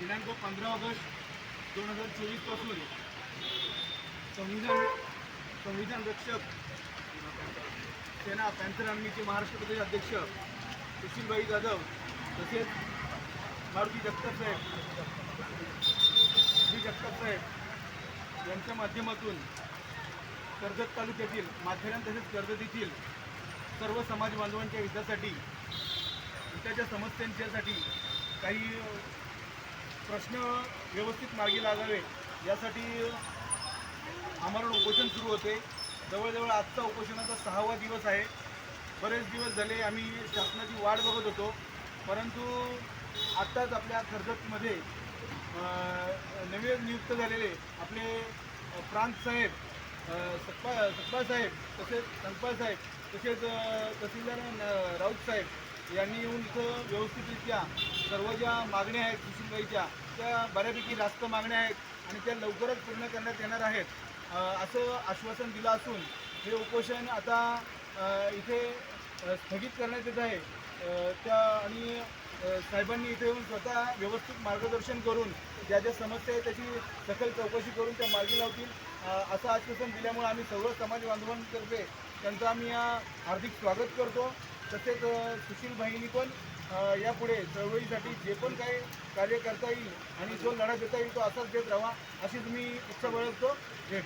दिनांक पंधरा ऑगस्ट दोन हजार चोवीसपासून संविधान संविधान रक्षक सेना पॅन्थर आर्मीचे महाराष्ट्र प्रदेश अध्यक्ष सुशीलभाई जाधव तसेच मारुती जगताप साहेब श्री जगताप साहेब यांच्या माध्यमातून कर्जत तालुक्यातील माथेरान तसेच कर्जत येथील सर्व समाज बांधवांच्या हितासाठी त्याच्या समस्यांच्यासाठी काही प्रश्न व्यवस्थित मार्गी लागावे यासाठी आमरण उपोषण सुरू होते. जवळजवळ आजचा उपोषणाचा सहावा दिवस आहे. बरेच दिवस झाले आम्ही शासनाची वाट बघत होतो. परंतु आत्ताच आपल्या कर्जतमध्ये नवे नियुक्त झालेले आपले प्रांत साहेब अ, सकपा सकपाळ साहेब तसेच संकपाळ साहेब तसेच तहसीलदार न- राऊत साहेब यांनी येऊन इथं व्यवस्थितरित्या सर्व ज्या मागण्या आहेत किशनबाईच्या त्या बऱ्यापैकी जास्त मागण्या आहेत आणि त्या लवकरच पूर्ण करण्यात येणार आहेत. असं आश्वासन दिलं असून हे उपोषण आता इथे स्थगित करण्यात येत आहे. त्या आणि साहेबांनी इथे येऊन स्वतः व्यवस्थित मार्गदर्शन करून ज्या ज्या समस्या आहेत त्याची सखल चौकशी करून त्या मार्गी लावतील. असं आश्वासन दिल्यामुळे आम्ही सर्व समाज बांधवांतर्फे त्यांचं आम्ही या हार्दिक स्वागत करतो. तसेच सुशील भाईंनी पण यापुढे चळवळीसाठी जे पण काही कार्य करता येईल आणि जो लढा देता येईल तो असाच देत राहा अशी तुम्ही इच्छा बाळगतो. जय